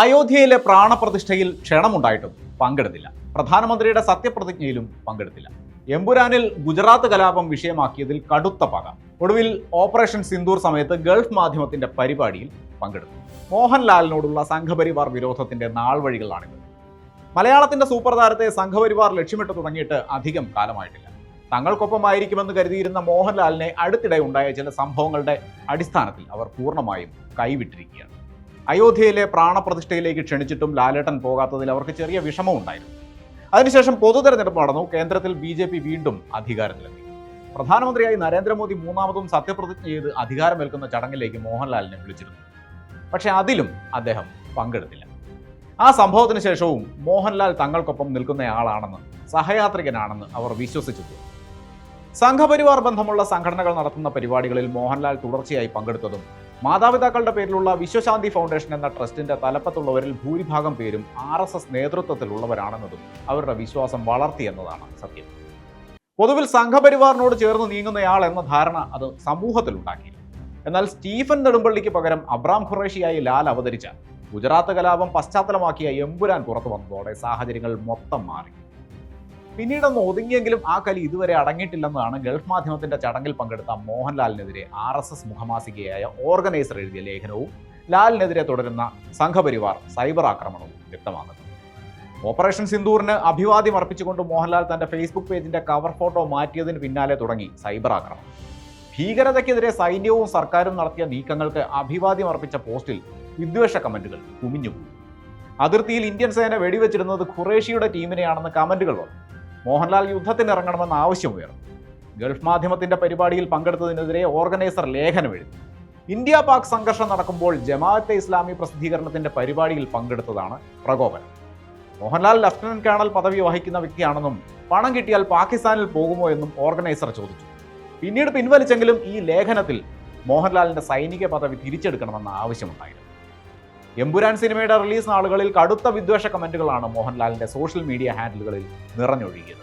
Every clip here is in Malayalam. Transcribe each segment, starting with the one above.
അയോധ്യയിലെ പ്രാണപ്രതിഷ്ഠയിൽ ക്ഷണമുണ്ടായിട്ടും പങ്കെടുത്തില്ല. പ്രധാനമന്ത്രിയുടെ സത്യപ്രതിജ്ഞയിലും പങ്കെടുത്തില്ല. എമ്പുരാനിൽ ഗുജറാത്ത് കലാപം വിഷയമാക്കിയതിൽ കടുത്ത പക. ഒടുവിൽ ഓപ്പറേഷൻ സിന്ദൂർ സമയത്ത് ഗൾഫ് മാധ്യമത്തിന്റെ പരിപാടിയിൽ പങ്കെടുത്തു. മോഹൻലാലിനോടുള്ള സംഘപരിവാർ വിരോധത്തിന്റെ നാൾവഴികളാണിത്. മലയാളത്തിന്റെ സൂപ്പർ താരത്തെ സംഘപരിവാർ ലക്ഷ്യമിട്ട് തുടങ്ങിയിട്ട് അധികം കാലമായിട്ടില്ല. തങ്ങൾക്കൊപ്പമായിരിക്കുമെന്ന് കരുതിയിരുന്ന മോഹൻലാലിനെ അടുത്തിടെ ഉണ്ടായ ചില സംഭവങ്ങളുടെ അടിസ്ഥാനത്തിൽ അവർ പൂർണമായും കൈവിട്ടിരിക്കുകയാണ്. അയോധ്യയിലെ പ്രാണപ്രതിഷ്ഠയിലേക്ക് ക്ഷണിച്ചിട്ടും ലാലേട്ടൻ പോകാത്തതിൽ അവർക്ക് ചെറിയ വിഷമമുണ്ടായിരുന്നു അതിനുശേഷം പൊതു തെരഞ്ഞെടുപ്പ് നടന്നു. കേന്ദ്രത്തിൽ ബി ജെ പി വീണ്ടും അധികാരത്തിലെത്തി. പ്രധാനമന്ത്രിയായി നരേന്ദ്രമോദി മൂന്നാമതും സത്യപ്രതിജ്ഞ ചെയ്ത് അധികാരമേൽക്കുന്ന ചടങ്ങിലേക്ക് മോഹൻലാലിനെ വിളിച്ചിരുന്നു. പക്ഷേ അതിലും അദ്ദേഹം പങ്കെടുത്തില്ല. ആ സംഭവത്തിന് ശേഷവും മോഹൻലാൽ തങ്ങൾക്കൊപ്പം നിൽക്കുന്നയാളാണെന്ന് സഹയാത്രികനാണെന്ന് അവർ വിശ്വസിച്ചു സംഘപരിവാർ ബന്ധമുള്ള സംഘടനകൾ നടത്തുന്ന പരിപാടികളിൽ മോഹൻലാൽ തുടർച്ചയായി പങ്കെടുത്തതും മാതാപിതാക്കളുടെ പേരിലുള്ള വിശ്വശാന്തി ഫൗണ്ടേഷൻ എന്ന ട്രസ്റ്റിന്റെ തലപ്പത്തുള്ളവരിൽ ഭൂരിഭാഗം പേരും ആർ എസ് എസ് നേതൃത്വത്തിലുള്ളവരാണെന്നതും അവരുടെ വിശ്വാസം വളർത്തിയെന്നതാണ് സത്യം. പൊതുവിൽ സംഘപരിവാറിനോട് ചേർന്ന് നീങ്ങുന്നയാൾ എന്ന ധാരണ അത് സമൂഹത്തിൽ ഉണ്ടാക്കി എന്നാൽ സ്റ്റീഫൻ നെടുമ്പള്ളിക്ക് പകരം അബ്രാം ഖുറേഷിയായി ലാൽ അവതരിച്ച ഗുജറാത്ത് കലാപം പശ്ചാത്തലമാക്കിയ എമ്പുരാൻ പുറത്തു വന്നതോടെ സാഹചര്യങ്ങൾ മൊത്തം മാറി. പിന്നീടൊന്ന് ഒതുങ്ങിയെങ്കിലും ആ കലി ഇതുവരെ അടങ്ങിയിട്ടില്ലെന്നതാണ് ഗൾഫ് മാധ്യമത്തിന്റെ ചടങ്ങിൽ പങ്കെടുത്ത മോഹൻലാലിനെതിരെ ആർ എസ് എസ് മുഖമാസികയായ ഓർഗനൈസർ എഴുതിയ ലേഖനവും ലാലിനെതിരെ തുടരുന്ന സംഘപരിവാർ സൈബർ ആക്രമണവും വ്യക്തമാകുന്നു ഓപ്പറേഷൻ സിന്ദൂറിന് അഭിവാദ്യം അർപ്പിച്ചുകൊണ്ട് മോഹൻലാൽ തന്റെ ഫേസ്ബുക്ക് പേജിന്റെ കവർ ഫോട്ടോ മാറ്റിയതിന് പിന്നാലെ തുടങ്ങി സൈബർ ആക്രമണം. ഭീകരതയ്ക്കെതിരെ സൈന്യവും സർക്കാരും നടത്തിയ നീക്കങ്ങൾക്ക് അഭിവാദ്യം അർപ്പിച്ച പോസ്റ്റിൽ വിദ്വേഷ കമന്റുകൾ കുമിഞ്ഞുപോയി. അതിർത്തിയിൽ ഇന്ത്യൻ സേന വെടിവെച്ചിരുന്നത് ഖുറേഷിയുടെ ടീമിനെയാണെന്ന് കമന്റുകൾ വന്നു. മോഹൻലാൽ യുദ്ധത്തിന് ഇറങ്ങണമെന്ന ആവശ്യം ഉയർന്നു. ഗൾഫ് മാധ്യമത്തിന്റെ പരിപാടിയിൽ പങ്കെടുത്തതിനെതിരെ ഓർഗനൈസർ ലേഖനം എഴുതി. ഇന്ത്യ പാക് സംഘർഷം നടക്കുമ്പോൾ ജമാഅത്തെ ഇസ്ലാമി പ്രസിദ്ധീകരണത്തിന്റെ പരിപാടിയിൽ പങ്കെടുത്തതാണ് പ്രകോപനം. മോഹൻലാൽ ലഫ്റ്റനന്റ് കേണൽ പദവി വഹിക്കുന്ന വ്യക്തിയാണെന്നും പണം കിട്ടിയാൽ പാകിസ്ഥാനിൽ പോകുമോ എന്നും ഓർഗനൈസർ ചോദിച്ചു. പിന്നീട് പിൻവലിച്ചെങ്കിലും ഈ ലേഖനത്തിൽ മോഹൻലാലിന്റെ സൈനിക പദവി തിരിച്ചെടുക്കണമെന്ന ആവശ്യമുണ്ടായിരുന്നു. എമ്പുരാൻ സിനിമയുടെ റിലീസ് നാളുകളിൽ കടുത്ത വിദ്വേഷ കമന്റുകളാണ് മോഹൻലാലിന്റെ സോഷ്യൽ മീഡിയ ഹാൻഡിലുകളിൽ നിറഞ്ഞൊഴുകിയത്.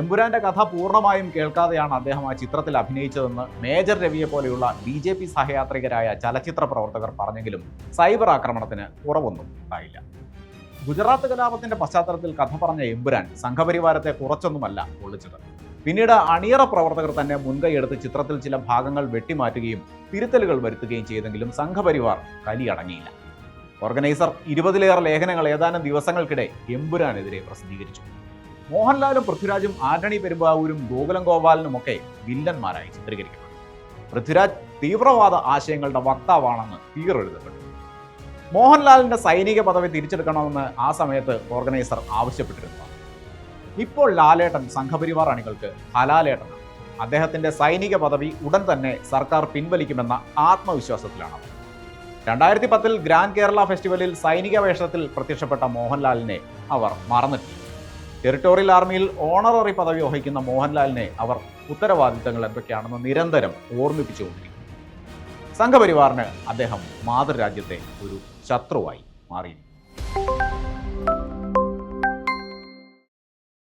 എമ്പുരാന്റെ കഥ പൂർണമായും കേൾക്കാതെയാണ് അദ്ദേഹം ആ ചിത്രത്തിൽ അഭിനയിച്ചതെന്ന് മേജർ രവിയെ പോലെയുള്ള ബി ജെ പി സഹയാത്രികരായ ചലച്ചിത്ര പ്രവർത്തകർ പറഞ്ഞെങ്കിലും സൈബർ ആക്രമണത്തിന് കുറവൊന്നും ഉണ്ടായില്ല. ഗുജറാത്ത് കലാപത്തിന്റെ പശ്ചാത്തലത്തിൽ കഥ പറഞ്ഞ എമ്പുരാൻ സംഘപരിവാരത്തെ കുറച്ചൊന്നുമല്ല പൊള്ളിച്ചത് പിന്നീട് അണിയറ പ്രവർത്തകർ തന്നെ മുൻകൈയെടുത്ത് ചിത്രത്തിൽ ചില ഭാഗങ്ങൾ വെട്ടിമാറ്റുകയും തിരുത്തലുകൾ വരുത്തുകയും ചെയ്തെങ്കിലും സംഘപരിവാർ കലിയടങ്ങിയില്ല. ഓർഗനൈസർ ഇരുപതിലേറെ ലേഖനങ്ങൾ ഏതാനും ദിവസങ്ങൾക്കിടെ എമ്പുരാനെതിരെ പ്രസിദ്ധീകരിച്ചു. മോഹൻലാലും പൃഥ്വിരാജും ആന്റണി പെരുമ്പാവൂരും ഗോകുലം ഗോപാലനുമൊക്കെ വില്ലന്മാരായി ചിത്രീകരിക്കപ്പെട്ടു. പൃഥ്വിരാജ് തീവ്രവാദ ആശയങ്ങളുടെ വക്താവാണെന്ന് തീറെഴുതപ്പെട്ടു മോഹൻലാലിന്റെ സൈനിക പദവി തിരിച്ചെടുക്കണമെന്ന് ആ സമയത്ത് ഓർഗനൈസർ ആവശ്യപ്പെട്ടിരുന്നു. ഇപ്പോൾ ലാലേട്ടൻ സംഘപരിവാർ അണികൾക്ക് ഹലാലേട്ടനാണ്. അദ്ദേഹത്തിന്റെ സൈനിക പദവി ഉടൻ തന്നെ സർക്കാർ പിൻവലിക്കുമെന്ന ആത്മവിശ്വാസത്തിലാണ്. രണ്ടായിരത്തി പത്തിൽ ഗ്രാൻഡ് കേരള ഫെസ്റ്റിവലിൽ സൈനിക വേഷത്തിൽ പ്രത്യക്ഷപ്പെട്ട മോഹൻലാലിനെ അവർ മറന്നിട്ടില്ല. ടെറിട്ടോറിയൽ ആർമിയിൽ ഓണററി പദവി വഹിക്കുന്ന മോഹൻലാലിനെ അവർ ഉത്തരവാദിത്തങ്ങൾ എന്തൊക്കെയാണെന്ന് നിരന്തരം ഓർമ്മിപ്പിച്ചുകൊണ്ടിരിക്കും സംഘപരിവാറിന് അദ്ദേഹം മാതൃരാജ്യത്തെ ഒരു ശത്രുവായി മാറിയിരിക്കും